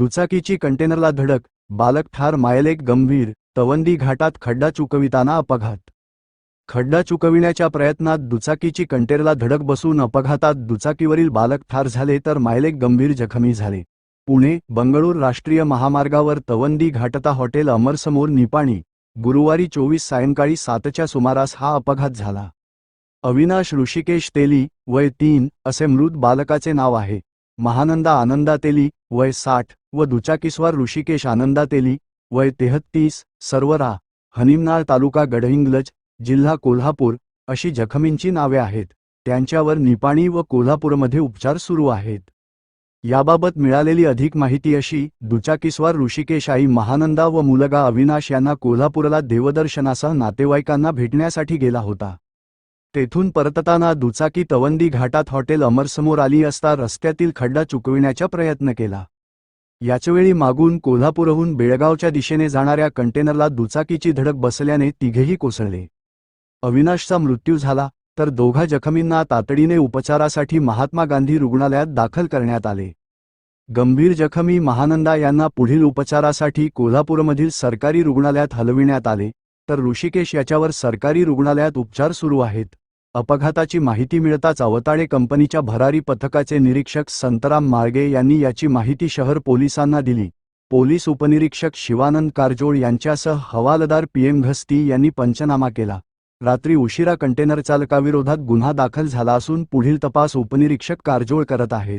दुचाकीची कंटेनरला धडक बालक ठार मायलेक गंभीर तवंदी घाटात खड्डा चुकविताना अपघात. खड्डा चुकविण्याच्या प्रयत्नात दुचाकीची कंटेनरला धडक बसून अपघातात दुचाकीवरील बालक ठार झाले तर मायलेक गंभीर जखमी झाले. पुणे बंगळूर राष्ट्रीय महामार्गावर तवंदी घाटता हॉटेल अमरसमोर निपाणी. गुरुवारी चोवीस सायंकाळी सातच्या सुमारास हा अपघात झाला. अविनाश ऋषिकेश तेली वय तीन असे मृत बालकाचे नाव आहे. महानंदा आनंदा तेली वय साठ. व दुचाकीस्वार ऋषिकेश आनंदा तेली वय तेहत्तीस सर्वरा हनिमनाळ तालुका गडहिंग्लज जिल्हा कोल्हापूर अशी जखमींची नावे आहेत. त्यांच्यावर निपाणी व कोल्हापूरमध्ये उपचार सुरू आहेत. याबाबत मिळालेली अधिक माहिती अशी दुचाकीस्वार ऋषिकेश आई महानंदा व मुलगा अविनाश यांना कोल्हापूरला देवदर्शनासह नातेवाईकांना भेटण्यासाठी गेला होता. तेथून परतताना दुचाकी तवंदी घाटात हॉटेल अमरसमोर आली असता रस्त्यातील खड्डा चुकविण्याचा प्रयत्न केला. याचवेळी मागून कोल्हापूरहून बेळगावच्या दिशेने जाणाऱ्या कंटेनरला दुचाकीची धडक बसल्याने तिघेही कोसळले. अविनाशचा मृत्यू झाला तर दोघा जखमींना तातडीने उपचारासाठी महात्मा गांधी रुग्णालयात दाखल करण्यात आले. गंभीर जखमी महानंदा यांना पुढील उपचारासाठी कोल्हापूरमधील सरकारी रुग्णालयात हलविण्यात आले तर ऋषिकेश याच्यावर सरकारी रुग्णालयात उपचार सुरू आहेत. अपघाताची माहिती मिळताच अवताळे कंपनीच्या भरारी पथकाचे निरीक्षक संतराम मार्गे यांनी याची माहिती शहर पोलिसांना दिली. पोलीस उपनिरीक्षक शिवानंद कारजोळ यांच्यासह हवालदार पीएम घस्ती यांनी पंचनामा केला. रात्री उशिरा कंटेनर चालकाविरोधात गुन्हा दाखल झाला असून पुढील तपास उपनिरीक्षक कारजोळ करत आहेत.